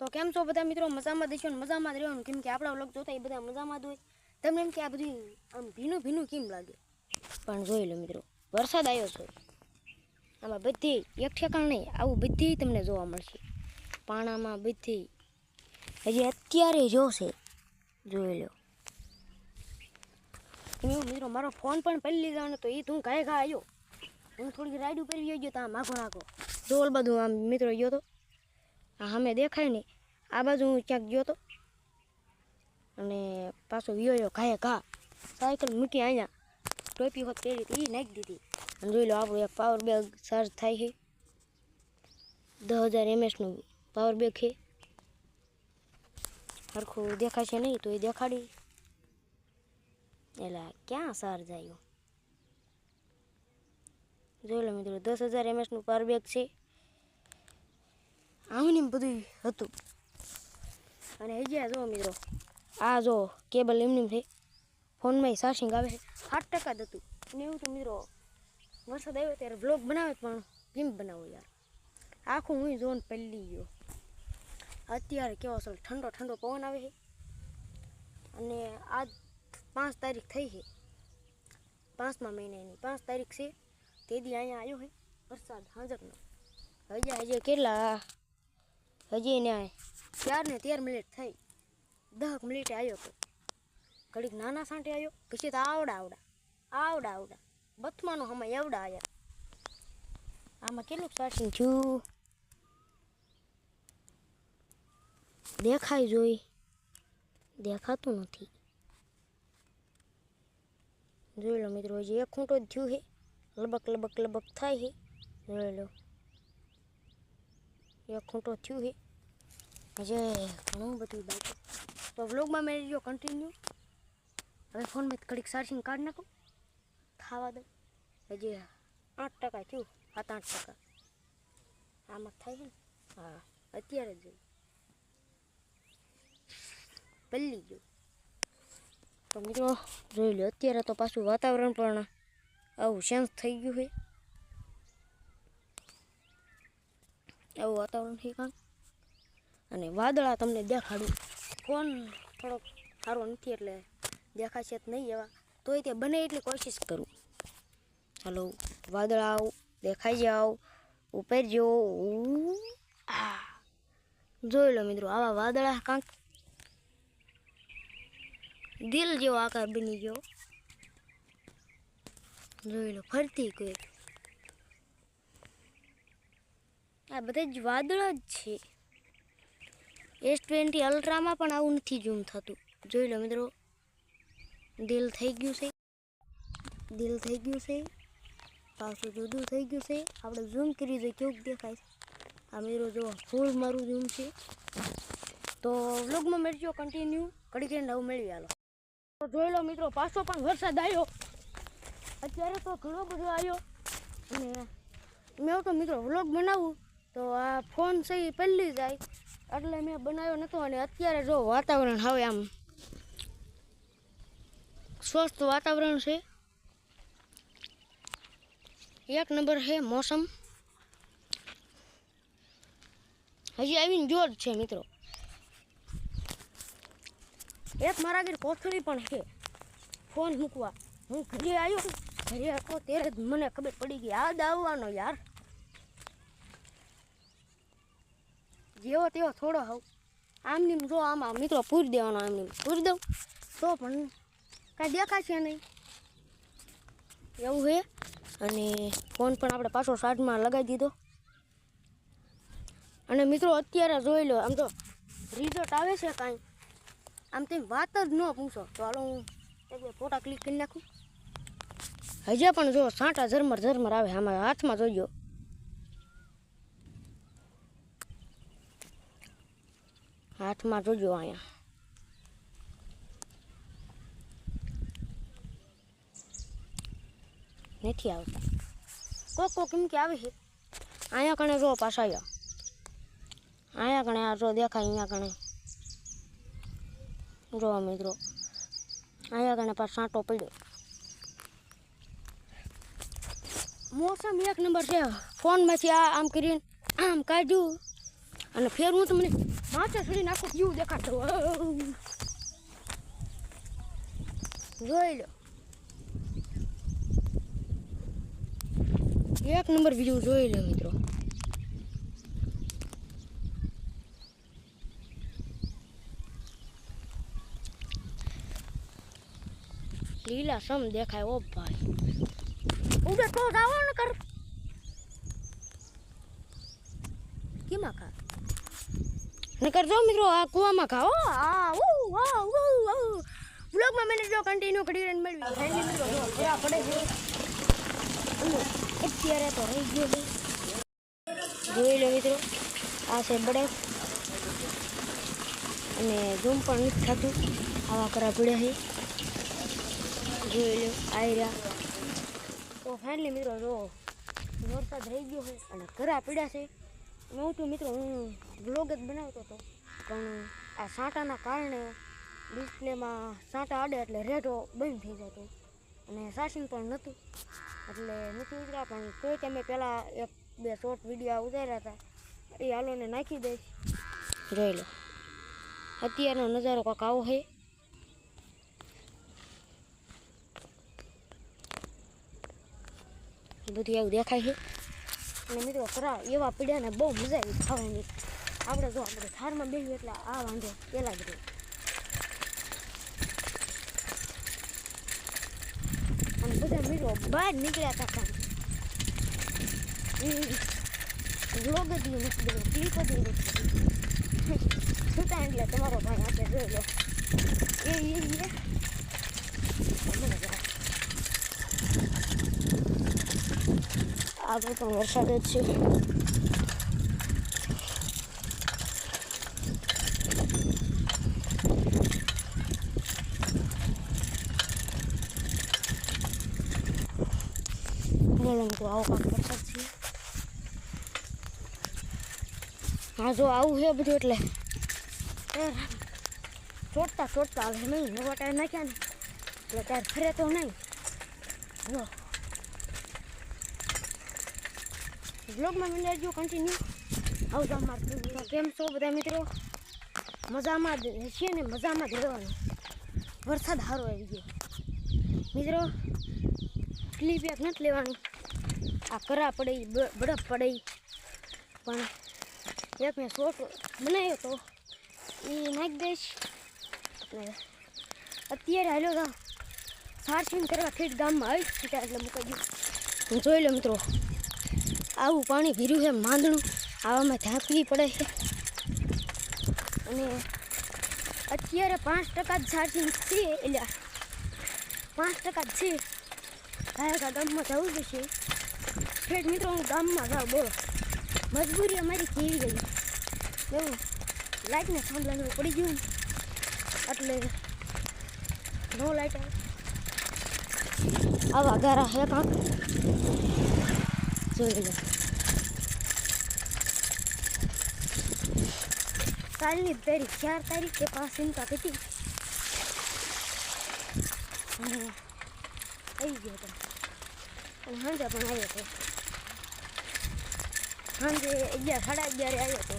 તો કેમ છો બધા મિત્રો? મજામાં દેશો મજામાં જ રહેવાનું? કેમ કે આપણા વ્લોગ જોતા એ બધા મજામાં જ હોય. તમને એમ કે આ બધું આમ ભીનું ભીનું કેમ લાગે? પણ જોઈ લો મિત્રો, વરસાદ આવ્યો છે. આમાં બધી, એક ઠેકાણ નહીં, આવું બધી તમને જોવા મળશે. પાણામાં બધી, હજી અત્યારે જોશે જોઈ લો. મિત્રો, મારો ફોન પણ પહેલી લીધો તો એ તું ઘાય ઘા આવ્યો હું થોડીક રાઈડ ઉપર ગયો તો ત્યાં માગો નાખો જોલ બધું આમ મિત્રો ગયો તો. સામે દેખાય નહીં આ બાજુ હું ક્યાંક ગયો હતો અને પાછો વિયો ઘાએ ઘા. સાયકલ મૂકી અહીંયા ટોપી હોત પહેરી એ નાખી દીધી. અને જોઈ લો, આપણું એક પાવર બેગ ચાર્જ થાય છે. દસ હજાર એમએસનું પાવર બેગ છે. સરખું દેખાશે નહીં તો એ દેખાડી. એટલે ક્યાં ચાર્જ આવ્યો જોઈ લો મિત્રો, દસ હજાર એમએસનું પાવર બેગ છે. આવું ને બધું હતું. અને હજી જો મિત્રો, આ જો કેબલ એમની થઈ ફોનમાં ચાર્જિંગ આવે છે. સાત ટકા જ હતું. અને એવું તો મિત્રો, વરસાદ આવ્યો ત્યારે બ્લોગ બનાવે પણ કેમ બનાવો યાર? આખું હું જોન પહેલી ગયો. અત્યારે કેવો અસલ ઠંડો ઠંડો પવન આવે છે. અને આજ પાંચ તારીખ થઈ છે. પાંચમા મહિનાની, પાંચ તારીખ છે. તે દી અહીંયા આવ્યો છે વરસાદ હાજરનો હજી હજી કેટલા હજી ને ચાર ને તેર મિનિટ થઈ. દસ મિનિટે આવ્યો ઘડીક નાના સાંટે આવ્યો પછી તો આવડા આવડા. આવડા આવડા. બથમાનો હમણાં એવડા આવ્યા આમાં કેટલું ચાર્જિંગ થયું? દેખાય જોઈ. દેખાતું નથી. જોઈ લો મિત્રો, હજી એક ખૂંટો જ થયું છે. લબક લબક લબક થાય છે. જોઈ લો. એક ખૂંટો થયું છે હજે ઘણું બધું બાકી. તો વ્લોગમાં મેં જો કન્ટિન્યુ હવે ફોનમાં ઘડીક ચાર્જિંગ કાઢી નાખું. ખાવા દઉં. હજી આઠ ટકા થયું. સાત આઠ ટકા. આમાં થાય છે ને? હા, અત્યારે જ પલ્લી ગયું તો મિત્રો, જોઈ લો અત્યારે તો પાછું વાતાવરણ પણ આવું ચેન્જ થઈ ગયું છે. આવું વાતાવરણ છે કાંક. અને વાદળા તમને દેખાડું. ફોન થોડોક સારો નથી એટલે દેખાશે નહીં એવા. તોય તે બને એટલી કોશિશ કરું. ચાલો, વાદળા દેખાઈ જાઓ, ઉપર જો જોઈ લો મિત્રો, આવા વાદળા કાંક. દિલ જેવો આકાર બની ગયો. જોઈ લો, ફરતી કોઈ. આ બધા જ વાદળા જ છે. એસ ટ્વેન્ટી અલ્ટ્રામાં પણ આવું નથી ઝૂમ થતું. જોઈ લો મિત્રો. દિલ થઈ ગયું છે. દિલ થઈ ગયું છે. પાછું જુદું થઈ ગયું છે. આપણે ઝૂમ કરી દઈએ, કેવું દેખાય છે? આ મિત્રો જો ફૂલ મારું ઝૂમ છે. તો વ્લોગમાં મેળજો કન્ટિન્યુ કડી કરીને નવું મેળવી આલો તો જોઈ લો મિત્રો, પાછો પણ વરસાદ આવ્યો. અત્યારે તો ઘણો બધો આવ્યો. અને મેં તો મિત્રો વ્લોગ બનાવું. તો આ ફોન એ પહેલી જાય એટલે મેં બનાવ્યો નહોતો અને અત્યારે જો વાતાવરણ હવે આમ સ્વસ્થ વાતાવરણ છે. એક નંબર છે મોસમ. હજી આવીને જોર છે મિત્રો. એક મારા ઘરે કોથળી પણ છે. ફોન મૂકવા. હું ઘરે આવ્યો ઘરે હતો ત્યારે જ મને ખબર પડી ગઈ. યાદ આવવાનો યાર. જેવો તેવો થોડો હોવ આમની જો આમાં મિત્રો પૂરી દેવાનો આમની પૂરી દઉં? તો પણ કાંઈ દેખાશે નહીં. એવું છે અને ફોન પણ આપણે પાછો સાઈડમાં લગાવી દીધો. અને મિત્રો અત્યારે જોઈ લો, આમ તો રિઝલ્ટ આવે છે કાંઈ. આમ તેમ વાત જ ન પૂછો. હાલો હું ફોટા ક્લિક કરી નાખું. હજી પણ જો સાંટા ઝરમર ઝરમર આવે, આમાં હાથમાં જોઈજો હાથમાં જોજો અહીંયા. નથી આવતા. કોક કોક કેમ કે આવે છે. અહીંયા કણે જો પાછા આવ્યા અહીંયા કણે આ જો દેખાય, અહીંયા કણે. જો મિત્રો, અહીંયા કણે પાછો સાંટો પડ્યો. મોસમ એક નંબર છે. ફોનમાંથી આ આમ કરીને આમ કાઢ્યું. અને ફેર હું તમને માથે ચડી નાખું એવું દેખાડતો જોઈ લો. એક નંબર બીજું જોઈ લો મિત્રો. લીલા સમ દેખાય, ઓ ભાઈ. ઉભે તો જાવો ને કર. કેમાં ખા ને કરજો મિત્રો આ કુવામાં ખાઓ. આ બ્લોગમાં મેને જો કન્ટિન્યુ કરી રન મળવી. ફાઇનલી મિત્રો જો પડે છે. અત્યારે તો રહી ગયો છે. જોઈ લો મિત્રો આ છે બડે. અને ઝૂમ પણ નથી થતું. આવા કરા પડ્યા છે. જોઈ લો રહ્યા. તો ફાઇનલી મિત્રો જો વરસાદ રહી ગયો છે અને કરા પડ્યા છે. હું તો મિત્રો હું બ્લોગ જ બનાવતો હતો. પણ આ સાંટાના કારણે ડિસ્પ્લેમાં સાંટા આડે એટલે રેડો બંધ થઈ જતો. અને સાસિંગ પણ નહોતું. એટલે નથી ઉતર્યા, પણ તોય તમે પહેલાં એક બે શોર્ટ વીડિયો ઉતાર્યા હતા. એ હાલોને નાખી દઈશ. જોઈ લો. અત્યારનો નજારો કાંક આવો છે બધું એવું દેખાય છે અને મિત્રો ખરા એવા પીડ્યાને બહુ મજા આવી ખાવાની. આપણે જો આપણે થારમાં બેસીએ એટલે આ વાંધો પેલા જ રહ્યો અને બધા મીરો બહાર નીકળ્યા હતા કામ. બ્લોગ જ નથી દેવો ક્લિપ જ નથી છૂટા એટલે તમારો ભાઈ આપણે જોઈ લો. એ એ એ. આગળ પણ વરસાદ જ છે. બોલો તો આવો કાંક વરસાદ છે હા, જો આવું છે બધું એટલે. ચોટતા ચોટતા આવે નહીં, નવા ટાયર નાખ્યા ને, એટલે ટાયર ફરે તો નહીં. જો. બ્લોગમાં મને જો કન્ટિન્યુ આવજો અમારા કેમ છો બધા મિત્રો? મજામાં જ છીએ ને, મજામાં જ રહેવાનું. વરસાદ સારો આવી ગયો. મિત્રો ક્લિપ એક નથી લેવાની. આ કરા પડે બરફ પડે. પણ એક મેં શોટ બનાવ્યો તો એ નાખી દઈશ. અત્યારે હાલો તો સારસીન કરવા ઠેઠ ગામમાં આવી છૂટા એટલે મૂકી દઉં. જોઈ લો મિત્રો. આવું પાણી ભીર્યું છે, માંદણું. આવામાં ઝાંકવી પડે છે. અને અત્યારે પાંચ ટકા જ ચાર્જિંગ છે, એટલે પાંચ ટકા જ છે. કાયકા ગામમાં જવું જશે ઠેઠ મિત્રો હું ગામમાં જાઉં, બોલો. મજબૂરી અમારી કેવી ગઈ એવું લાઇટને સાંભળવાનું પડી ગયું એટલે નો લાઇટ આવે. આવા ગારા હે કાંક જોઈ લો કાલની તારીખ ચાર તારીખ કે પાંચ ચિંતા હતી આવી ગયો હતો અને સાંજે પણ આવ્યો હતો સાંજે અગિયાર, સાડા અગિયારે આવ્યો હતો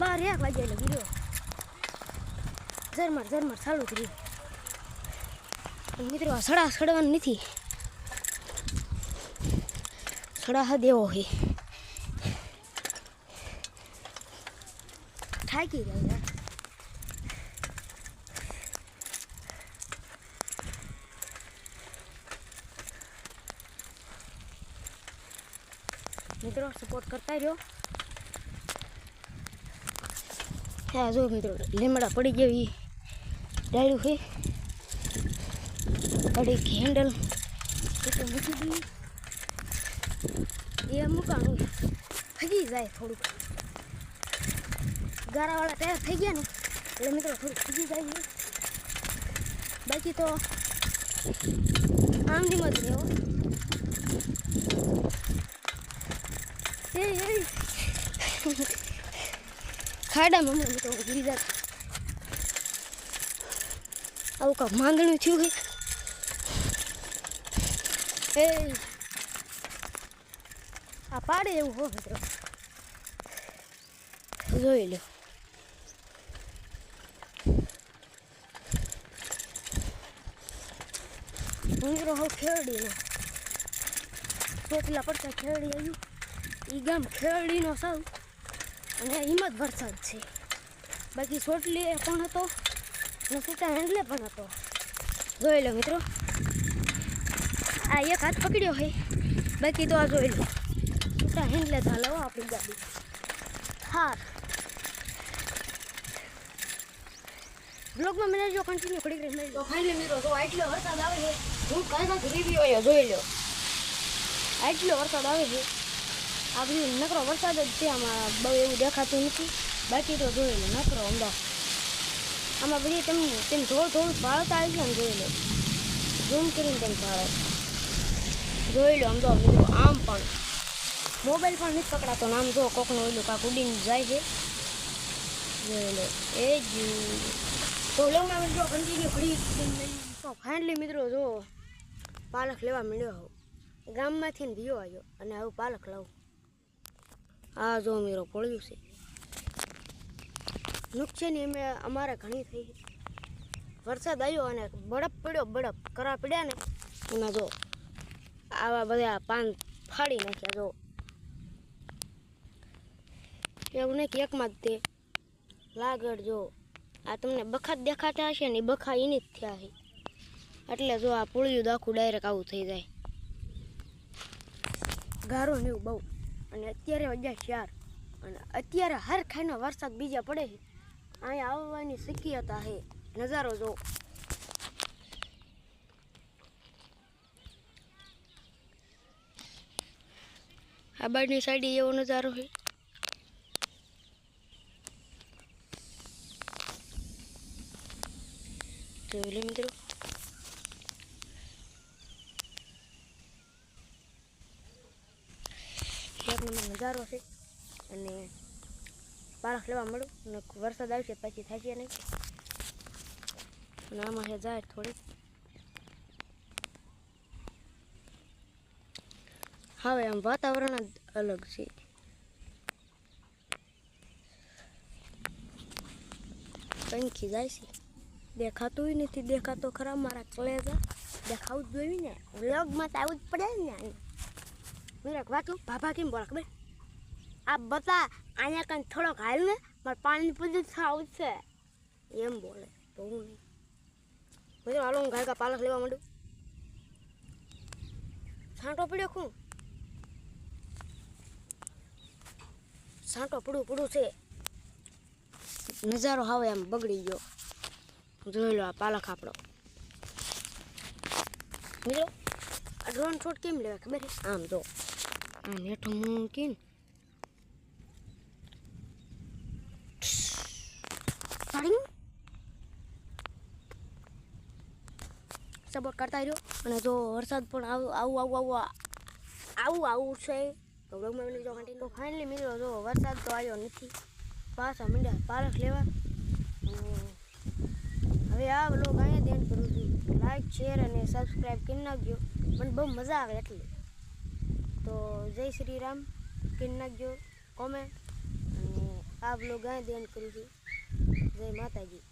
બાર, એક વાગે એટલે ગયો ઝરમર ઝરમર ચાલુ કર્યું. મિત્રો સડા સડવાનું નથી. સડા હા દેવો હે થાકી જાય યાર મિત્રો સપોર્ટ કરતા રહ્યો હા જો મિત્રો, લીમડા પડી ગયો એ ડાળ્યું છે. પડી હેન્ડલ મૂકી દઈએ. એ મૂકાણું ફગી જાય થોડુંક. ગારાવાળા તૈયાર થઈ ગયા ને, એટલે મિત્રો થોડુંક ફગી જાય બાકી તો આમ જ રહ્યો ખાડામાં મમ્મી તો ઉભરી જાત આવું કાંક માંગણું થયું હે. આ પાડે એવું હો મિત્રો જોઈ લો. મિત્રો હવે લો ચોટલા પડતા ખેડી આવ્યું. એ ગામ ખેરડીનો સૌ અને હિંમત વરસાદ છે. બાકી સોટલી પણ હતો અને સીતા હેન્ડલે પણ હતો. જોઈ લો મિત્રો. આ એક હાથ પકડ્યો હોય બાકી તો આ જોઈ લો. સીતા હેન્ડલે ચાલો આપણી ગાડી. હા. બ્લોગમાં મને જો કન્ટિન્યુ કરી કરી મેળવી. તો ફાઇનલી મિત્રો તો આટલો વરસાદ આવે છે હું કાંઈ કાંઈ રિવ્યુ હોય જોઈ લો આટલો વરસાદ આવે છે. આ નકરો વરસાદ જ છે, આમાં બહુ એવું દેખાતું નથી. બાકી તો જોઈ લો, નકરો અમદાવાદ આમાં બધી તેમ તેમ થોડું થોડું ભાળતા આવી છે ને જોઈ લો. ઝૂમ કરીને તેમ ભાળો જોઈ લો આમ પણ. મોબાઈલ પણ નથી પકડાતો નામ જો કોકનું ઓલું કાંક ઉડીને જાય છે. જોઈ લો. એ જ. તો લોમાં મિત્રો ફાઇનલી મિત્રો જો, પાલક લેવા મળ્યો ગામમાંથી ને વિયો આવ્યો, અને આવું પાલક લાવું. આ જો અમીરો પડ્યું છે. નુકસાની અમે અમારે ઘણી થઈ વરસાદ આવ્યો અને બળપ પડ્યો, બળપ કરા પડ્યા ને. એમાં જો આવા બધા પાન ફાડી નાખ્યા જો. એવું નહીં કે એકમાં જ તે લાગડ જો. આ તમને બખા દેખાતા હશે ને બખા એની જ થયા છે. એટલે જો આ પુળિયું દાખું ડાયરેક્ટ આવું થઈ જાય. ગારો ને એવું બહુ. અને અત્યારે વાગ્યા ચાર. અને અત્યારે હર ખાઈનો વરસાદ બીજા પડે છે. અહીંયા આવવાની શક્યતા છે. નજારો જો આ બાજુની સાઈડ એવો નજારો છે. લો મિત્રો. એક નજારો છે. અને પારખ લેવા મળું. અને વરસાદ આવશે પછી થશે નહીં. અને આમાં જાય થોડી. હવે આમ વાતાવરણ જ અલગ છે. પંખી જાય છે. દેખાતું નથી. દેખાતો ખરા મારા કલેજા. દેખાવું જ જોયું ને. વ્લોગમાં તો આવું જ પડે ને. મેરા વાતું ભાભા કેમ બોલા ખબર? આ બતા અહીંયા કંઈ થોડોક હાલ ને, મારે પાણી પૂજું ખાવું છે. એમ બોલે તો હું નહીં હાલો, હું ગાયકા પાલક લેવા માંડું. છાંટો પડ્યો ખું છાંટો પડું પડું છે. નજારો હવે એમ બગડી ગયો. જોઈ લો આ પાલક આપણો. મિત્રો આ ડ્રોન શોટ કેમ લેવાય ખબર આમ જો. આમ હેઠો મૂકીને સપોર્ટ કરતા રહ્યો. અને જો વરસાદ પણ આવું આવું આવું આવું આવું છે, તો બ્લોગમાં મને જો કન્ટિન્યુ ફાઇનલી મિત્રો જો વરસાદ તો આવ્યો નથી. પાછા મીંડા પાલક લેવા. હવે આ બ્લોગ અહીંયા ધ્યાન કરું છું. લાઈક શેર અને સબસ્ક્રાઈબ કરી નાખજો. મને બહુ મજા આવે એટલે. તો જય શ્રી રામ. કરી નાખજો, કોમેન્ટ. અને આ બ્લોગ અહીંયા ધ્યાન કરું છું જય માતાજી.